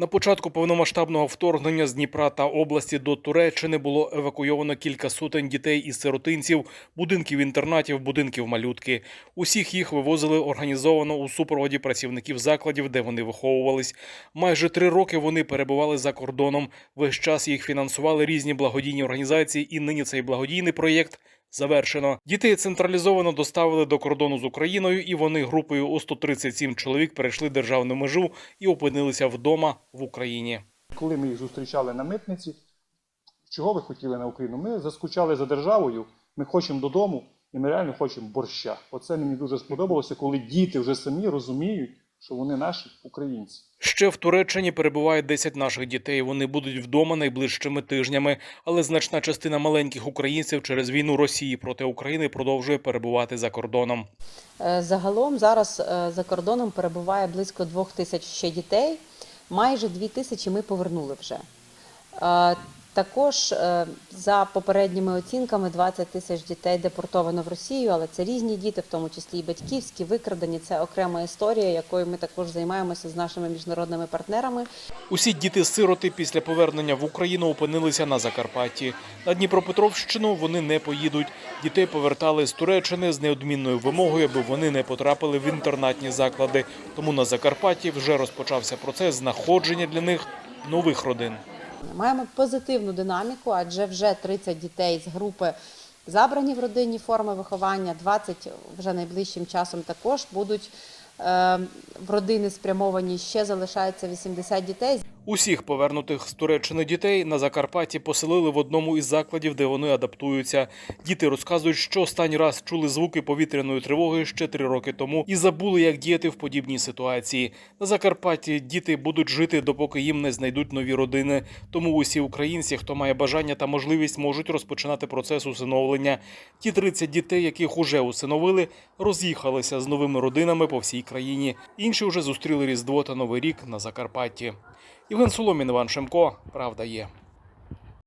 На початку повномасштабного вторгнення з Дніпра та області до Туреччини було евакуйовано кілька сотень дітей із сиротинців, будинків інтернатів, будинків малютки. Усіх їх вивозили організовано у супроводі працівників закладів, де вони виховувались. Майже три роки вони перебували за кордоном. Весь час їх фінансували різні благодійні організації, і нині цей благодійний проєкт. Завершено. Дітей централізовано доставили до кордону з Україною, і вони групою у 137 чоловік перейшли державну межу і опинилися вдома в Україні. Коли ми їх зустрічали на митниці, чого ви хотіли на Україну? Ми заскучали за державою, ми хочемо додому, і ми реально хочемо борща. Оце мені дуже сподобалося, коли діти вже самі розуміють, що вони наші українці. Ще в Туреччині перебуває 10 наших дітей. Вони будуть вдома найближчими тижнями, але значна частина маленьких українців через війну Росії проти України продовжує перебувати за кордоном. Е, Загалом зараз е, за кордоном перебуває близько двох тисяч ще дітей. Майже дві тисячі ми повернули вже. Також е, за попередніми оцінками 20 тисяч дітей депортовано в Росію, але це різні діти, в тому числі і батьківські, викрадені. Це окрема історія, якою ми також займаємося з нашими міжнародними партнерами. Усі діти-сироти після повернення в Україну опинилися на Закарпатті. На Дніпропетровщину вони не поїдуть. Дітей повертали з Туреччини з неодмінною вимогою, аби вони не потрапили в інтернатні заклади. Тому на Закарпатті вже розпочався процес знаходження для них нових родин. Маємо позитивну динаміку, адже вже 30 дітей з групи забрані в родинні форми виховання, 20 вже найближчим часом також будуть е, в родини спрямовані. Ще залишається 80 дітей. Усіх повернутих з Туреччини дітей на Закарпатті поселили в одному із закладів, де вони адаптуються. Діти розказують, що останній раз чули звуки повітряної тривоги ще три роки тому і забули, як діяти в подібній ситуації. На Закарпатті діти будуть жити, допоки їм не знайдуть нові родини. Тому усі українці, хто має бажання та можливість, можуть розпочинати процес усиновлення. Ті 30 дітей, яких уже усиновили, роз'їхалися з новими родинами по всій країні. Інші вже зустріли Різдво та Новий рік на Закарпатті. Євген Соломін, Іван Шемко. Правда є.